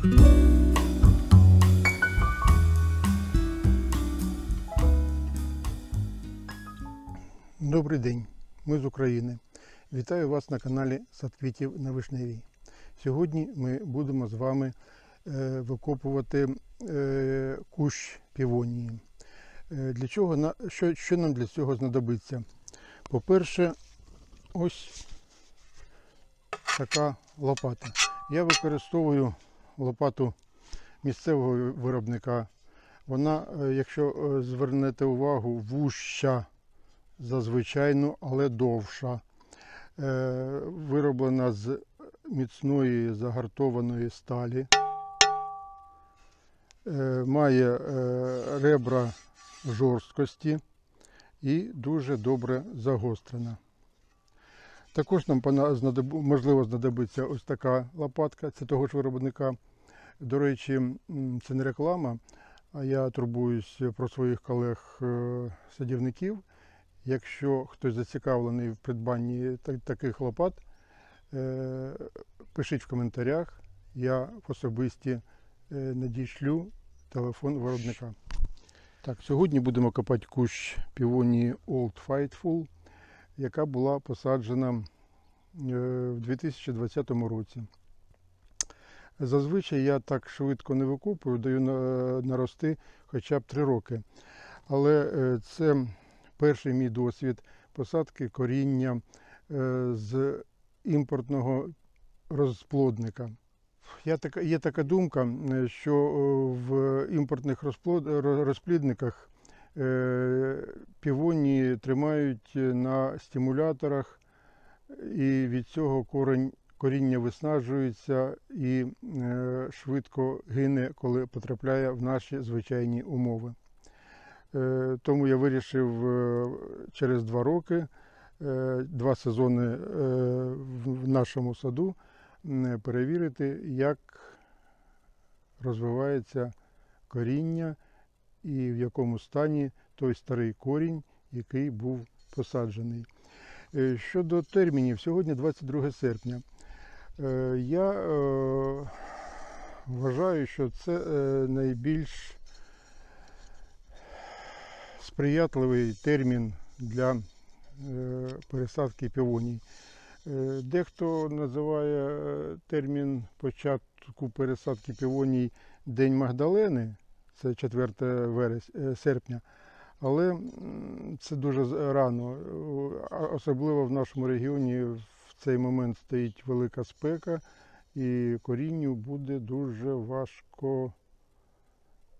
Добрий день, ми з України. Вітаю вас на каналі Сад квітів на Вишневій. Сьогодні ми будемо з вами е, викопувати е, кущ півонії. Е, Для чого, що, що нам для цього знадобиться? По-перше, ось така лопата. Я використовую лопату місцевого виробника. Вона, е, якщо е, звернете увагу, вуща за звичайну, але довша. Е, Вироблена з міцної загартованої сталі. Має ребра жорсткості і дуже добре загострена. Також нам можливо знадобиться ось така лопатка, це того ж виробника. До речі, це не реклама, а я турбуюсь про своїх колег-садівників. Якщо хтось зацікавлений в придбанні таких лопат, е, пишіть в коментарях. Я особисті е, надішлю телефон виробника. Так, сьогодні будемо копати кущ півонії Old Fightful, яка була посаджена е, в 2020 році. Зазвичай я так швидко не викопую, даю на- нарости хоча б 3 роки. Але е, це перший мій досвід посадки коріння е, з імпортного розплодника. Я така, є така думка, е, що е, в імпортних розплідниках е, півонії тримають на стимуляторах, і від цього корень, коріння виснажується і е, швидко гине, коли потрапляє в наші звичайні умови. Е, Тому я вирішив е, через два роки, два сезони в нашому саду перевірити, як розвивається коріння і в якому стані той старий корінь, який був посаджений. Щодо термінів, сьогодні 22 серпня. Е, Я е, вважаю, що це е, найбільш сприятливий термін для пересадки півоній. Дехто називає термін початку пересадки півоній День Магдалени, це 4 верес, е, серпня, але це дуже рано. Особливо в нашому регіоні в цей момент стоїть велика спека, і корінню буде дуже важко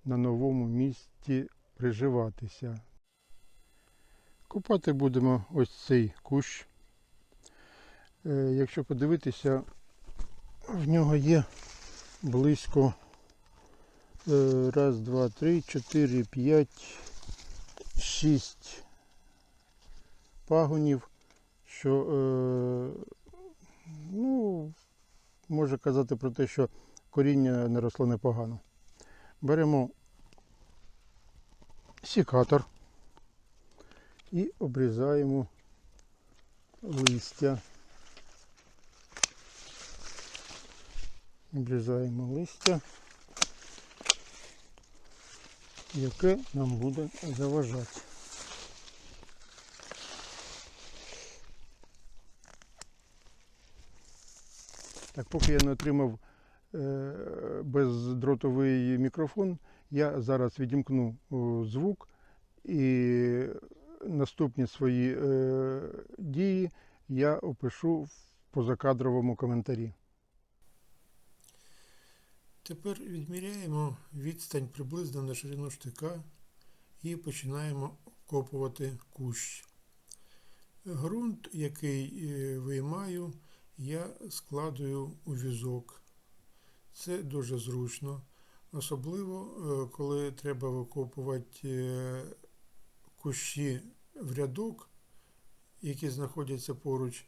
на новому місці приживатися. Копати будемо ось цей кущ. Е, Якщо подивитися, в нього є близько е, раз, два, три, чотири, п'ять, шість пагонів, що е, ну, може казати про те, що коріння не росло непогано. Беремо сікатор і обрізаємо листя. Обрізаємо листя, яке нам буде заважати. Так, поки я не отримав е, бездротовий мікрофон, я зараз відімкну звук і наступні свої е, дії я опишу в позакадровому коментарі. Тепер відміряємо відстань приблизно на ширину штика і починаємо копувати кущ. Ґрунт, який е, виймаю, я складую у візок. Це дуже зручно, особливо е, коли треба викопувати е, кущі в рядок, які знаходяться поруч,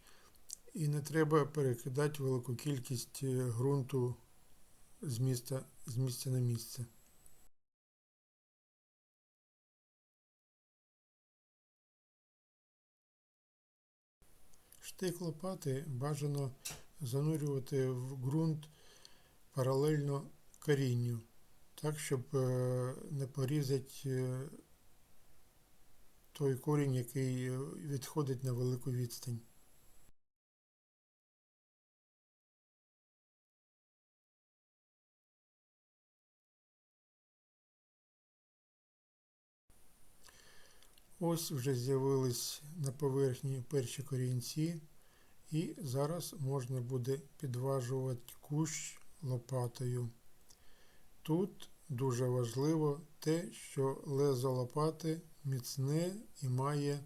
і не треба перекидати велику кількість е, ґрунту з міста, з місця на місце. Штик лопати бажано занурювати в ґрунт паралельно корінню, так, щоб е, не порізати е, той корінь, який е, відходить на велику відстань. Ось вже з'явились на поверхні перші корінці, і зараз можна буде підважувати кущ лопатою. Тут дуже важливо те, що лезо лопати міцне і має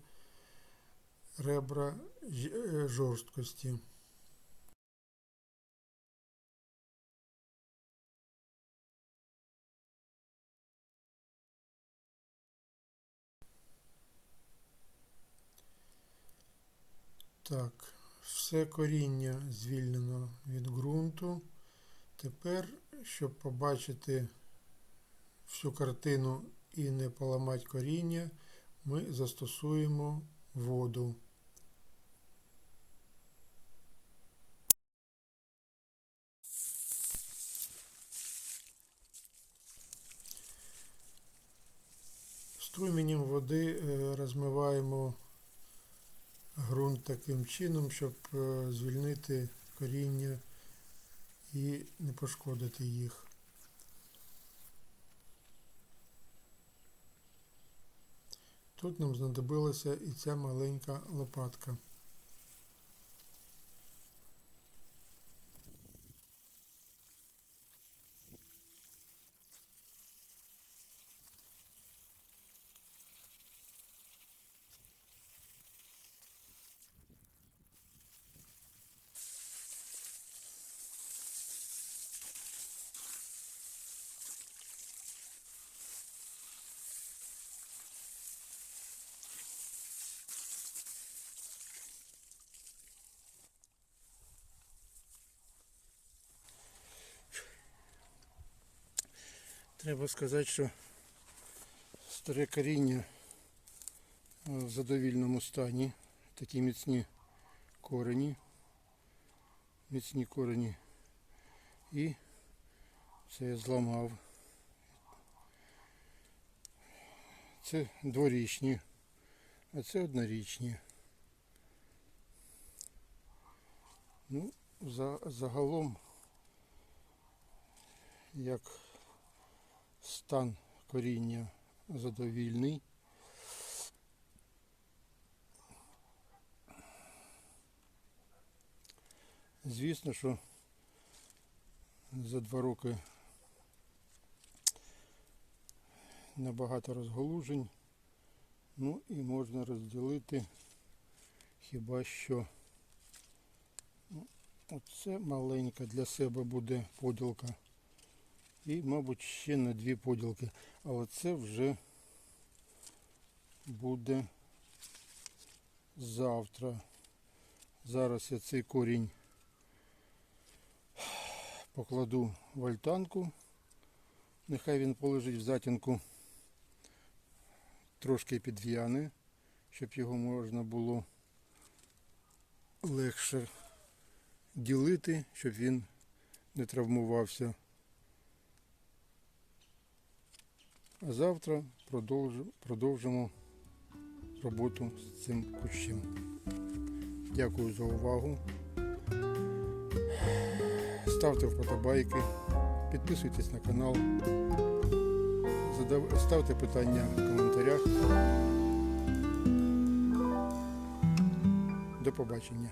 ребра е, жорсткості. Так, все коріння звільнено від ґрунту. Тепер, щоб побачити всю картину і не поламати коріння, ми застосуємо воду. Струменем води е, розмиваємо ґрунт таким чином, щоб е, звільнити коріння і не пошкодити їх. Тут нам знадобилася і ця маленька лопатка. Треба сказати, що старе коріння е, в задовільному стані. Такі міцні корені. Міцні корені. І це я зламав. Це дворічні, а це однорічні. Ну, за, загалом, як стан коріння задовільний. Звісно, що за два роки набагато розголужень. Ну і можна розділити хіба що ну, оце маленька для себе буде поділка. І, мабуть, ще на дві поділки. Але це вже буде завтра. Зараз я цей корінь покладу в альтанку. Нехай він полежить в затінку трошки підв'яне, щоб його можна було легше ділити, щоб він не травмувався. А завтра продовжимо роботу з цим кущем. Дякую за увагу. Ставте вподобайки, підписуйтесь на канал, ставте питання в коментарях. До побачення.